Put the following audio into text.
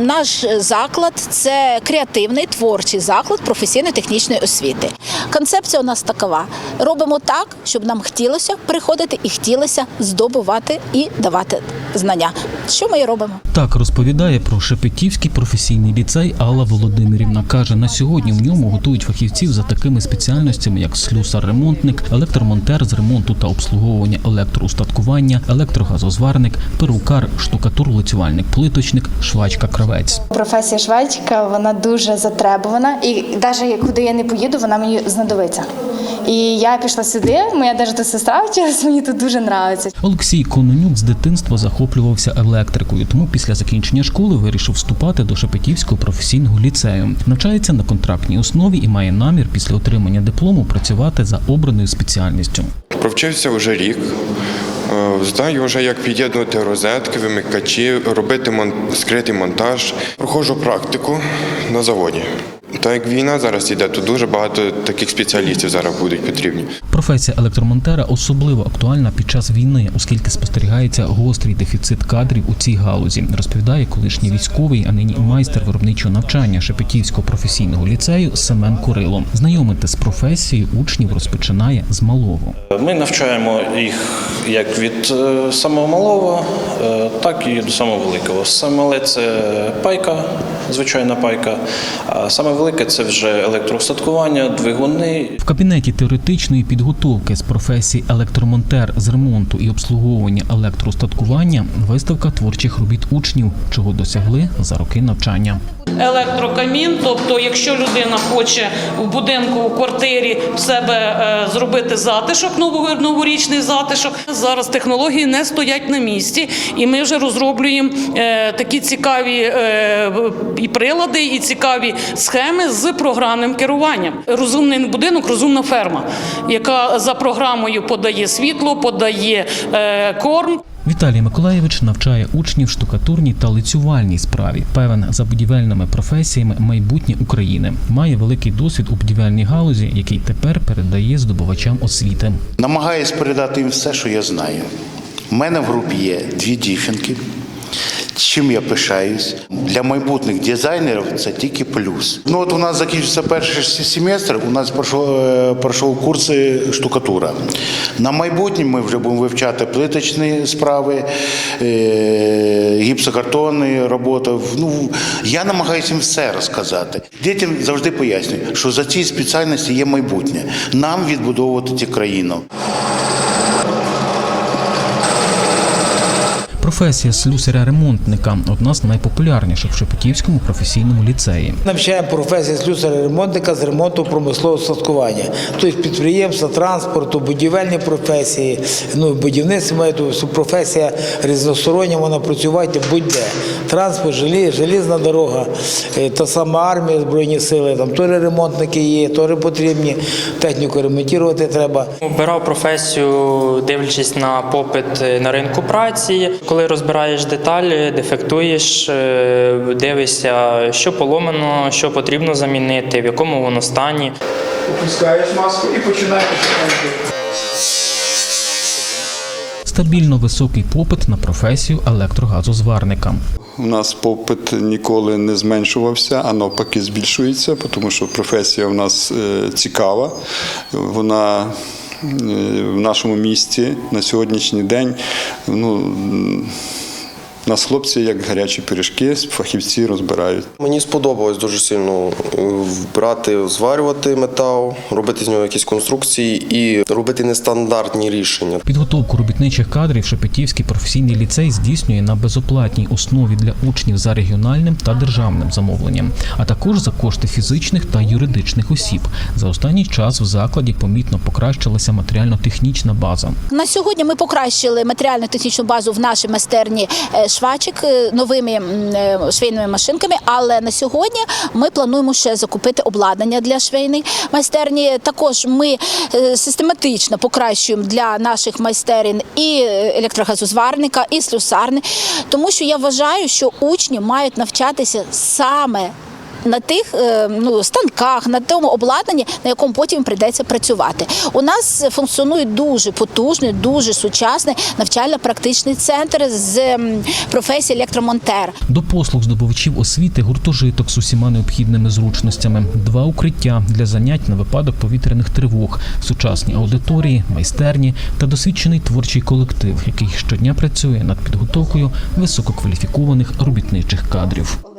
наш заклад це креативний творчий заклад професійно-технічної освіти. Концепція у нас такова: робимо так, щоб нам хотілося приходити і хотілося здобувати і давати знання. Що ми і робимо? Так розповідає про Шепетівський професійний ліцей Алла Володимирівна. каже, на сьогодні в ньому готують фахівців за такими спеціальностями, як слюсар-ремонтник, електромонтер з ремонту та обслуговування електроустаткування, електрогазозварник, перукар, штукатур-лицювальник, плиточник, швачка-кравець. Професія швачка вона дуже затребувана, і навіть куди я не поїду, вона мені знадобиться. І я пішла сюди. Моя навіть сестра вчилась, мені тут дуже подобається. Олексій Кононюк з дитинства захоплювався електрикою, тому після закінчення школи вирішив вступати до Шепетівського професійного ліцею. Навчається на контрактній основі і має намір після отримання диплому працювати за обраною спеціальністю. Провчився вже рік. Е, Знаю вже, як під'єднувати розетки, вимикачі, робити скритий монтаж. Проходжу практику на заводі. Так як війна зараз йде, то дуже багато таких спеціалістів зараз будуть потрібні. Професія електромонтера особливо актуальна під час війни, оскільки спостерігається гострий дефіцит кадрів у цій галузі, розповідає колишній військовий, а нині майстер виробничого навчання Шепетівського професійного ліцею Семен Курило. Знайомити з професією учнів розпочинає з малого. Ми навчаємо їх як від е, самого малого, е, так і до самого великого. Саме мале це пайка, звичайна пайка, а саме велике це вже електроустаткування, двигуни. В кабінеті теоретичної підготовки з професії електромонтер з ремонту і обслуговування електроустаткування виставка творчих робіт учнів, чого досягли за роки навчання. електрокамін. Тобто, якщо людина хоче в будинку, у квартирі в себе е, зробити затишок, нового- новорічний затишок. Зараз технології не стоять на місці, і ми вже розроблюємо е, такі цікаві е, і прилади, і цікаві схеми з програмним керуванням. Розумний будинок, розумна ферма, яка за програмою подає світло, подає е, корм. Віталій Миколаєвич навчає учнів штукатурній та лицювальній справі. Певен за будівельними професіями майбутнє України. Має великий досвід у будівельній галузі, який тепер передає здобувачам освіти. Намагаюсь передати їм все, що я знаю. У мене в групі є дві дівчинки, чим я пишаюсь. Для майбутніх дизайнерів це тільки плюс. Ну от у нас закінчився перший семестр, у нас пройшов, е, пройшов курси штукатура. На майбутнє ми вже будемо вивчати плиточні справи, е, гіпсокартонні роботи. Ну, я намагаюся їм все розказати. Дітям завжди пояснюю, що за цією спеціальністю є майбутнє. Нам відбудовувати ці країну. Професія слюсаря-ремонтника одна з найпопулярніших в Шепетівському професійному ліцеї. Навчаємо професію слюсаря-ремонтника з ремонту промислового садкування. Тобто підприємства, транспорту, будівельні професії, ну, будівництво має професія різностороння, вона працювати будь-де. Транспорт, желі, желізна дорога, е, та сама армія, Збройні сили, там теж ремонтники є, теж потрібні, техніку ремонтувати треба. Обирав професію, дивлячись на попит на ринку праці. Коли розбираєш деталі, дефектуєш, е, дивишся, що поломано, що потрібно замінити, в якому воно стані. Опускаєш маску і починаєш. Стабільно високий попит на професію електрогазозварника. У нас попит ніколи не зменшувався, а навпаки збільшується, тому що професія в нас е, цікава. Вона в нашому місті на сьогоднішній день ну, нас хлопці, як гарячі пиріжки, фахівці розбирають. Мені сподобалось дуже сильно е, брати, зварювати метал, робити з нього якісь конструкції і робити нестандартні рішення. Підготовку робітничих кадрів Шепетівський професійний ліцей здійснює на безоплатній основі для учнів за регіональним та державним замовленням, а також за кошти фізичних та юридичних осіб. За останній час в закладі помітно покращилася матеріально-технічна база. На сьогодні ми покращили матеріально-технічну базу в нашій майстерні е, швачок е, новими е, швейними машинками. Але на сьогодні ми плануємо ще закупити обладнання для швейної майстерні. Також ми е, систематично покращуємо для наших майстерень і електрогазозварника, і слюсарни, тому що я вважаю, що учні мають навчатися саме на тих е, ну, станках, на тому обладнанні, на якому потім прийдеться працювати. У нас функціонує дуже потужний, дуже сучасний навчально-практичний центр з професії електромонтер. До послуг здобувачів освіти гуртожиток з усіма необхідними зручностями, два укриття для занять на випадок повітряних тривог, сучасні аудиторії, майстерні та досвідчений творчий колектив, який щодня працює над підготовкою висококваліфікованих робітничих кадрів.